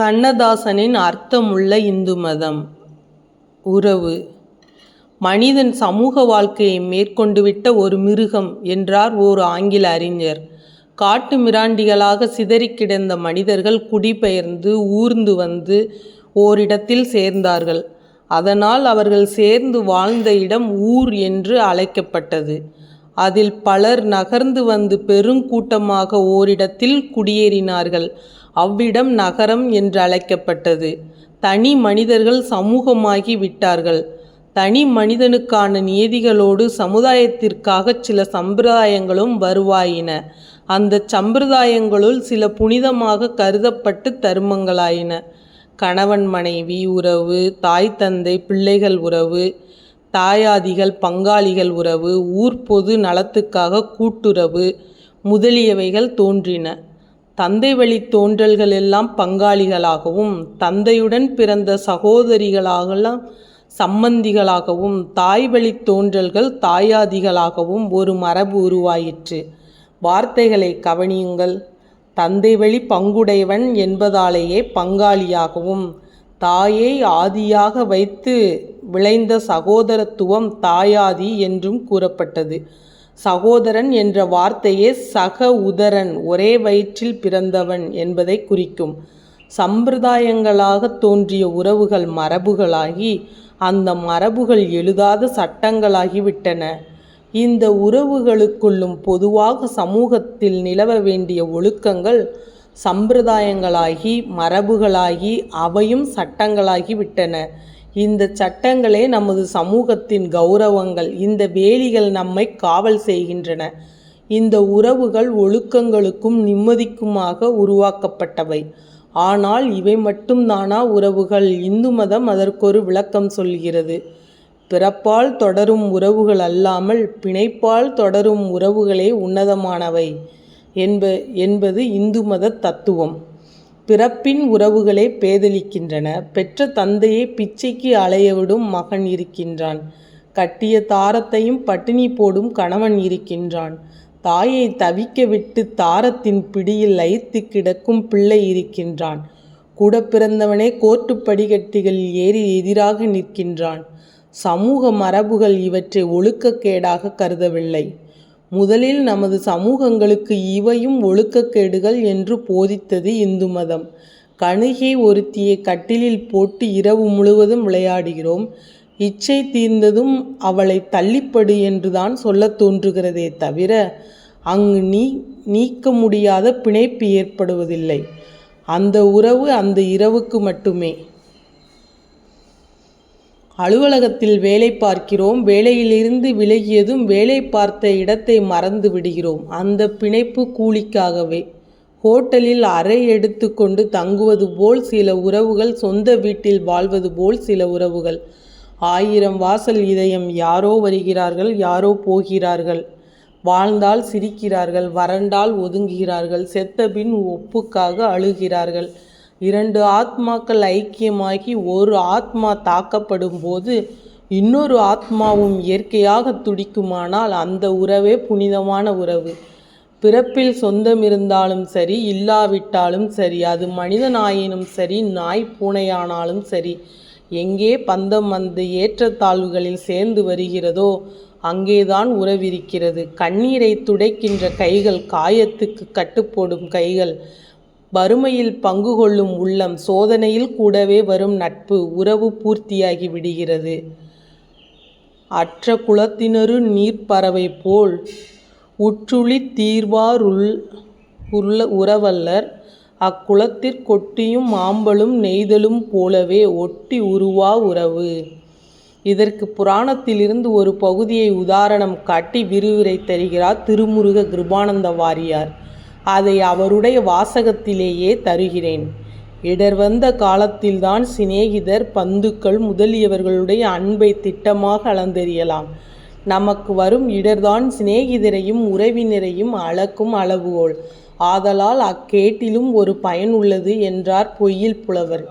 கண்ணதாசனின் அர்த்தமுள்ள இந்து மதம். உறவு. மனிதன் சமூக வாழ்க்கையை மேற்கொண்டுவிட்ட ஒரு மிருகம் என்றார் ஓர் ஆங்கில அறிஞர். காட்டு மிராண்டிகளாக சிதறிக் கிடந்த மனிதர்கள் குடிபெயர்ந்து ஊர்ந்து வந்து ஓரிடத்தில் சேர்ந்தார்கள். அதனால் அவர்கள் சேர்ந்து வாழ்ந்த இடம் ஊர் என்று அழைக்கப்பட்டது. அதில் பலர் நகர்ந்து வந்து பெருங்கூட்டமாக ஓரிடத்தில் குடியேறினார்கள். அவ்விடம் நகரம் என்று அழைக்கப்பட்டது. தனி மனிதர்கள் சமூகமாகி விட்டார்கள். தனி மனிதனுக்கான நியதிகளோடு சமுதாயத்திற்காக சில சம்பிரதாயங்களும் வருவாயின. அந்த சம்பிரதாயங்களுள் சில புனிதமாக கருதப்பட்டு தருமங்களாயின. கணவன் மனைவி உறவு தாய் தந்தை பிள்ளைகள் உறவு தாயாதிகள் பங்காளிகள் உறவு ஊர் பொது நலத்துக்காக கூட்டுறவு முதலியவைகள் தோன்றின. தந்தை வழி தோன்றல்கள் எல்லாம் பங்காளிகளாகவும் தந்தையுடன் பிறந்த சகோதரிகளாகலாம் சம்பந்திகளாகவும் தாய் வழி தோன்றல்கள் தாயாதிகளாகவும் ஒரு மரபு உருவாயிற்று. வார்த்தைகளை கவனியுங்கள். தந்தை வழி பங்குடையவன் என்பதாலேயே பங்காளியாகவும் தாயை ஆதியாக வைத்து விளைந்த சகோதரத்துவம் தாயாதி என்றும் கூறப்பட்டது. சகோதரன் என்ற வார்த்தையே சக உதரன் ஒரே வயிற்றில் பிறந்தவன் என்பதை குறிக்கும். சம்பிரதாயங்களாக தோன்றிய உறவுகள் மரபுகளாகி அந்த மரபுகள் எழுதாத சட்டங்களாகிவிட்டன. இந்த உறவுகளுக்குள்ளும் பொதுவாக சமூகத்தில் நிலவ வேண்டிய ஒழுக்கங்கள் சம்பிரதாயங்களாகி மரபுகளாகி அவையும் சட்டங்களாகி விட்டன இந்த சட்டங்களே நமது சமூகத்தின் கௌரவங்கள். இந்த வேலிகள் நம்மை காவல் செய்கின்றன. இந்த உறவுகள் ஒழுக்கங்களுக்கும் நிம்மதிக்குமாக உருவாக்கப்பட்டவை. ஆனால் இவை மட்டும்தானா? உறவுகள் இந்து மதம் அதற்கொரு விளக்கம் சொல்கிறது. பிறப்பால் தொடரும் உறவுகள் அல்லாமல் பிணைப்பால் தொடரும் உறவுகளே உன்னதமானவை என்ப என்பது இந்து மத தத்துவம். பிறப்பின் உறவுகளே பேதலிக்கின்றன. பெற்ற தந்தையை பிச்சைக்கு அலையவிடும் மகன் இருக்கின்றான். கட்டிய தாரத்தையும் பட்டினி போடும் கணவன் இருக்கின்றான். தாயை தவிக்க விட்டு தாரத்தின் பிடியில் லயித்து கிடக்கும் பிள்ளை இருக்கின்றான். கூட பிறந்தவனே கோர்ட்டு படிக்கட்டிகளில் ஏறி எதிராக நிற்கின்றான். சமூக மரபுகள் இவற்றை ஒழுக்கக்கேடாக கருதவில்லை. முதலில் நமது சமூகங்களுக்கு இவையும் ஒழுக்கக்கேடுகள் என்று போதித்தது இந்து மதம். கணிகை ஒருத்தியை கட்டிலில் போட்டு இரவு முழுவதும் விளையாடுகிறோம். இச்சை தீர்ந்ததும் அவளை தள்ளிப்படு என்றுதான் சொல்லத் தோன்றுகிறதே தவிர அங்கு நீ நீக்க முடியாத பிணைப்பு ஏற்படுவதில்லை. அந்த உறவு அந்த இரவுக்கு மட்டுமே. அலுவலகத்தில் வேலை பார்க்கிறோம். வேலையிலிருந்து விலகியதும் வேலை பார்த்த இடத்தை மறந்து விடுகிறோம். அந்த பிணைப்பு கூலிக்காகவே. ஹோட்டலில் அறை எடுத்துக்கொண்டு தங்குவது போல் சில உறவுகள் சொந்த வீட்டில் வாழ்வது போல் சில உறவுகள். ஆயிரம் வாசல் இதயம் யாரோ வருகிறார்கள் யாரோ போகிறார்கள். வாழ்ந்தால் சிரிக்கிறார்கள் வறண்டால் ஒதுங்குகிறார்கள் செத்தபின் ஒப்புக்காக அழுகிறார்கள். இரண்டு ஆத்மாக்கள் ஐக்கியமாகி ஒரு ஆத்மா தாக்கப்படும் போது இன்னொரு ஆத்மாவும் இயற்கையாக துடிக்குமானால் அந்த உறவே புனிதமான உறவு. பிறப்பில் சொந்தம் இருந்தாலும் சரி இல்லாவிட்டாலும் சரி அது மனிதனாயினும் சரி நாய் பூனையானாலும் சரி எங்கே பந்தம் அந்த ஏற்றத்தாழ்வுகளில் சேர்ந்து வருகிறதோ அங்கேதான் உறவிருக்கிறது. கண்ணீரை துடைக்கின்ற கைகள் காயத்துக்கு கட்டுப்போடும் கைகள் வறுமையில் பங்கு கொள்ளும் உள்ளம் சோதனையில் கூடவே வரும் நட்பு உறவு பூர்த்தியாகி விடுகிறது. அற்ற குலத்தினரு நீர்ப்பறவை போல் உற்றுளி தீர்வாருள் உள்ள உறவல்லர் அக்குளத்திற்கொட்டியும் மாம்பலும் நெய்தலும் போலவே ஒட்டி உருவா உறவு. இதற்கு புராணத்திலிருந்து ஒரு பகுதியை உதாரணம் காட்டி விரிவுரை தருகிறார் திருமுருக கிருபானந்த வாரியார். அதை அவருடைய வாசகத்திலேயே தருகிறேன். இடர் வந்த காலத்தில்தான் சிநேகிதர் பந்துக்கள் முதலியவர்களுடைய அன்பை திட்டமாக அளந்தெறியலாம். நமக்கு வரும் இடர்தான் சிநேகிதரையும் உறவினரையும் அளக்கும் அளவுகோல். ஆதலால் அக்கேட்டிலும் ஒரு பயன் உள்ளது என்றார் பொய்யில் புலவர்.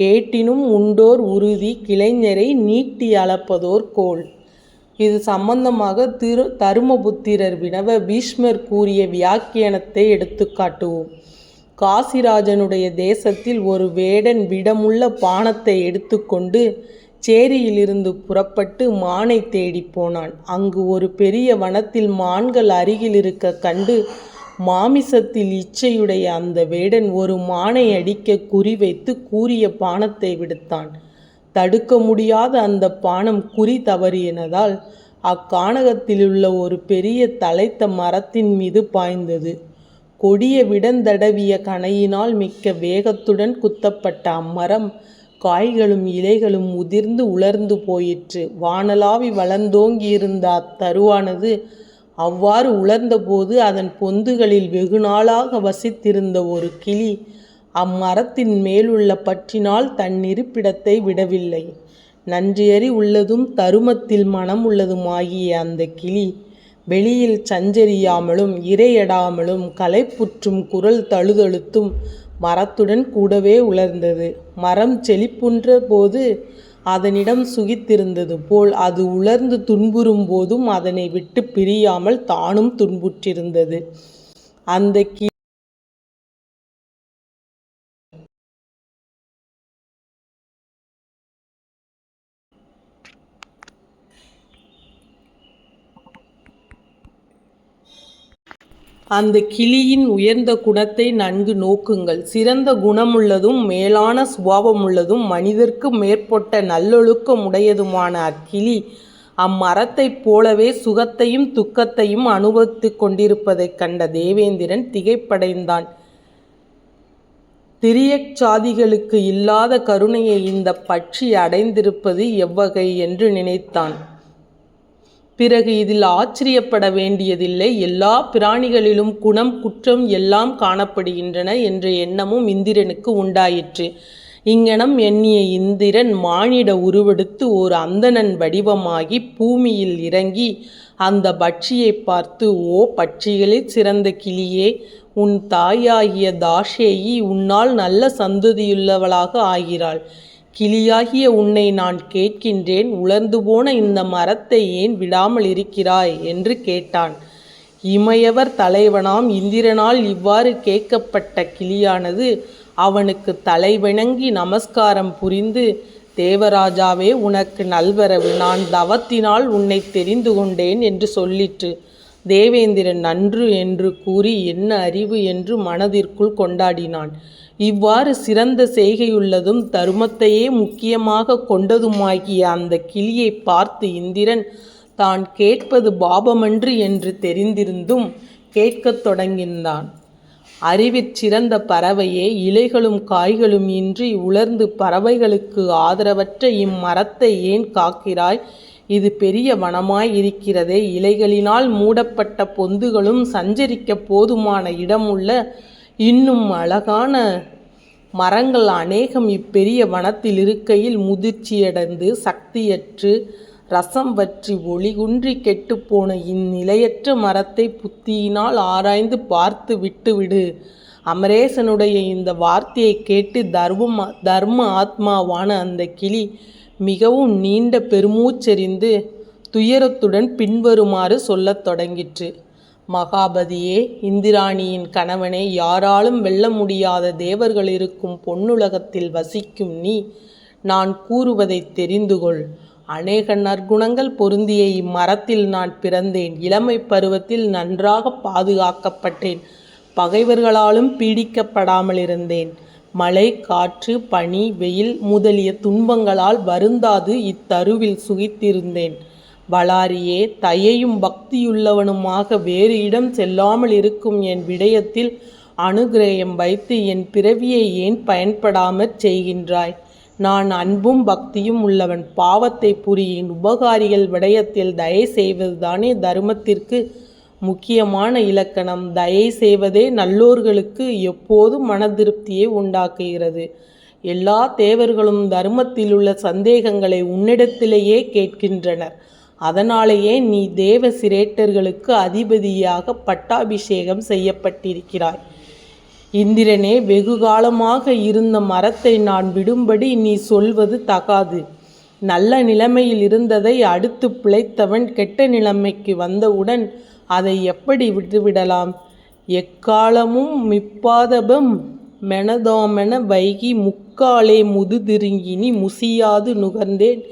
கேட்டினும் உண்டோர் உறுதி கிளைஞரை நீட்டி அளப்பதோர் கோல். இது சம்பந்தமாக திரு தருமபுத்திரர் வினவ பீஷ்மர் கூறிய வியாக்கியானத்தை எடுத்து காட்டுவோம். காசிராஜனுடைய தேசத்தில் ஒரு வேடன் விடமுள்ள பானத்தை எடுத்துக்கொண்டு சேரியிலிருந்து புறப்பட்டு மானை தேடிப் போனான். அங்கு ஒரு பெரிய வனத்தில் மான்கள் அருகில் இருக்க கண்டு மாமிசத்தில் இச்சையுடைய அந்த வேடன் ஒரு மானை அடிக்க குறிவைத்து கூறிய பானத்தை விடுத்தான். தடுக்க முடியாத அந்த பானம் குறி தவறியனதால் அக்கானகத்திலுள்ள ஒரு பெரிய தலைத்த மரத்தின் மீது பாய்ந்தது. கொடிய விடந்தடவிய கனையினால் மிக்க வேகத்துடன் குத்தப்பட்ட அம்மரம் காய்களும் இலைகளும் உதிர்ந்து உலர்ந்து போயிற்று. வானலாவி வளர்ந்தோங்கியிருந்த அத்தருவானது அவ்வாறு உலர்ந்தபோது அதன் பொந்துகளில் வெகுநாளாக வசித்திருந்த ஒரு கிளி அம்மரத்தின் மேலுள்ள பற்றினால் தன் இருப்பிடத்தை விடவில்லை. நன்றியறி உள்ளதும் தருமத்தில் மனம் உள்ளதுமாகிய அந்த கிளி வெளியில் சஞ்சரியாமலும் இரையடாமலும் களைப்புற்றும் குரல் தழுதழுத்தும் மரத்துடன் கூடவே உலர்ந்தது. மரம் செழிப்புன்ற போது அதனிடம் சுகித்திருந்தது போல் அது உலர்ந்து துன்புறும் போதும் அதனை விட்டு பிரியாமல் தானும் துன்புற்றிருந்தது. அந்த கி அந்த கிளியின் உயர்ந்த குணத்தை நன்கு நோக்குங்கள். சிறந்த குணமுள்ளதும் மேலான சுபாவமுள்ளதும் மனிதர்க்கு மேற்பட்ட நல்லொழுக்கம் உடையதுமான அக்கிளி அம்மரத்தைப் போலவே சுகத்தையும் துக்கத்தையும் அனுபவித்து கொண்டிருப்பதைக் கண்ட தேவேந்திரன் திகைப்படைந்தான். திரியச்சாதிகளுக்கு இல்லாத கருணையை இந்த பட்சி அடைந்திருப்பது எவ்வகை என்று நினைத்தான். பிறகு இதில் ஆச்சரியப்பட வேண்டியதில்லை. எல்லா பிராணிகளிலும் குணம் குற்றம் எல்லாம் காணப்படுகின்றன என்ற எண்ணமும் இந்திரனுக்கு உண்டாயிற்று. இங்கனம் எண்ணிய இந்திரன் மானிட உருவெடுத்து ஓர் அந்தணன் வடிவமாகி பூமியில் இறங்கி அந்த பட்சியை பார்த்து ஓ பட்சிகளில் சிறந்த கிளியே உன் தாயாகிய தாஷேயி உன்னால் நல்ல சந்ததியுள்ளவளாக ஆகிறாள். கிளியாகிய உன்னை நான் கேட்கின்றேன். உலர்ந்து போன இந்த மரத்தை ஏன் விடாமல் இருக்கிறாய்? என்று கேட்டான். இமையவர் தலைவனாம் இந்திரனால் இவ்வாறு கேட்கப்பட்ட கிளியானது அவனுக்கு தலைவணங்கி நமஸ்காரம் புரிந்து தேவராஜாவே உனக்கு நல்வரவு. நான் தவத்தினால் உன்னை தெரிந்து கொண்டேன் என்று சொல்லிற்று. தேவேந்திரன் நன்று என்று கூறி என்ன அறிவு என்று மனதிற்குள் கொண்டாடினான். இவ்வாறு சிறந்த செய்கையுள்ளதும் தருமத்தையே முக்கியமாக கொண்டதுமாகிய அந்த கிளியை பார்த்து இந்திரன் தான் கேட்பது பாபமன்று என்று தெரிந்திருந்தும் கேட்கத் தொடங்கினான். அறிவிற் சிறந்த பறவையே இலைகளும் காய்களும் இன்றி உலர்ந்து பறவைகளுக்கு ஆதரவற்ற இம்மரத்தை ஏன் காக்கிறாய்? இது பெரிய வனமாய் இருக்கிறதே இலைகளினால் மூடப்பட்ட பொந்துகளும் சஞ்சரிக்க போதுமான இடமுள்ள இன்னும் அழகான மரங்கள் அநேகம் இப்பெரிய வனத்தில் இருக்கையில் முதிர்ச்சியடைந்து சக்தியற்று ரசம் வற்றி ஒளிகுன்றி கெட்டுப்போன இந்நிலையற்ற மரத்தை புத்தியினால் ஆராய்ந்து பார்த்து விட்டுவிடு. அமரேசனுடைய இந்த வார்த்தையை கேட்டு தர்ம தர்ம ஆத்மாவான அந்த கிளி மிகவும் நீண்ட பெருமூச்செறிந்து துயரத்துடன் பின்வருமாறு சொல்லத் தொடங்கிற்று. மகாபதியே இந்திராணியின் கணவனை யாராலும் வெல்ல முடியாத தேவர்கள் இருக்கும் பொன்னுலகத்தில் வசிக்கும் நீ நான் கூறுவதை தெரிந்து கொள் அநேக நற்குணங்கள் பொருந்திய இம்மரத்தில் நான் பிறந்தேன். இளமை பருவத்தில் நன்றாக பாதுகாக்கப்பட்டேன். பகைவர்களாலும் பீடிக்கப்படாமல் இருந்தேன். மழை காற்று பனி வெயில் முதலிய துன்பங்களால் வருந்தாது இத்தருவில் சுகித்திருந்தேன். வளாரியே தயையும் பக்தியுள்ளவனுமாக வேறு இடம் செல்லாமல் இருக்கும் என் விடயத்தில் அனுகிரகம் வைத்து என் பிறவியை ஏன் பயன்படாமற் செய்கின்றாய்? நான் அன்பும் பக்தியும் உள்ளவன். பாவத்தை புரியின் உபகாரிகள் விடயத்தில் தயை செய்வதுதானே தர்மத்திற்கு முக்கியமான இலக்கணம். தயை செய்வதே நல்லோர்களுக்கு எப்போதும் மன திருப்தியை உண்டாக்குகிறது. எல்லா தேவர்களும் தர்மத்தில் உள்ள சந்தேகங்களை உன்னிடத்திலேயே கேட்கின்றனர். அதனாலேயே நீ தேவ சிரேட்டர்களுக்கு அதிபதியாக பட்டாபிஷேகம் செய்யப்பட்டிருக்கிறாய். இந்திரனே வெகு காலமாக இருந்த மரத்தை நான் விடும்படி நீ சொல்வது தகாது. நல்ல நிலைமையில் இருந்ததை அடுத்து பிழைத்தவன் கெட்ட நிலைமைக்கு வந்தவுடன் அதை எப்படி விட்டுவிடலாம்? எக்காலமும் மிப்பாதபம் மெனதோமென வைகி முக்காலே முதுதிருங்கினி முசியாது நுகர்ந்தேன்.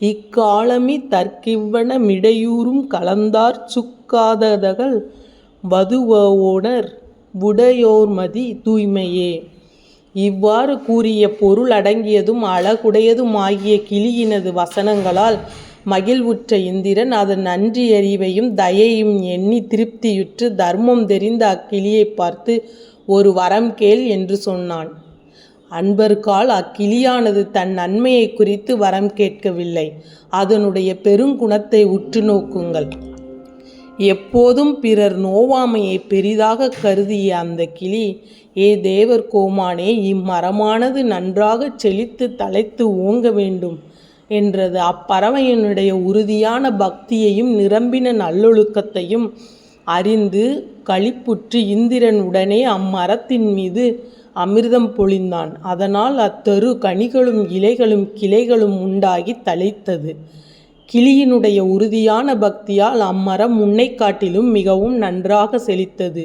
இக்காலமி தற்கிவ்வனமிடையூறும் கலந்தார் சுக்காததகள் வதுவோனர் உடையோர்மதி தூய்மையே. இவ்வாறு கூறிய பொருள் அடங்கியதும் அழகுடையதுமாகிய கிளியினது வசனங்களால் மகிழ்வுற்ற இந்திரன் அதன் நன்றியறிவையும் தயையும் எண்ணி திருப்தியுற்று தர்மம் தெரிந்த அக்கிளியைப் பார்த்து ஒரு வரம் கேள் என்று சொன்னான். அன்பர்கால் அக்கிளியானது தன் நன்மையை குறித்து வரம் கேட்கவில்லை. அதனுடைய பெருங்குணத்தை உற்று நோக்குங்கள். எப்போதும் பிறர் நோவாமையை பெரிதாக கருதிய அந்த கிளி ஏ தேவர் கோமானே இம்மரமானது நன்றாகச் செழித்து தழைத்து ஓங்க வேண்டும் என்றது. அப்பறவையினுடைய உறுதியான பக்தியையும் நிரம்பின நல்லொழுக்கத்தையும் அறிந்து களிப்புற்று இந்திரன் உடனே அம்மரத்தின் மீது அமிர்தம் பொழிந்தான். அதனால் அத்தரு கனிகளும் இலைகளும் கிளைகளும் உண்டாகி தழைத்தது. கிளியினுடைய உறுதியான பக்தியால் அம்மரம் முன்னை காட்டிலும் மிகவும் நன்றாக செழித்தது.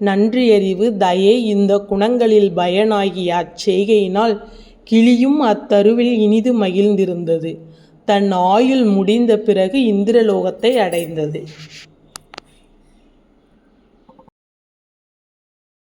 நன்றியறிவு தயை இந்த குணங்களில் பயனாகிய அச்செய்கையினால் கிளியும் அத்தருவில் இனிது மகிழ்ந்திருந்தது. தன் ஆயுள் முடிந்த பிறகு இந்திரலோகத்தை அடைந்தது.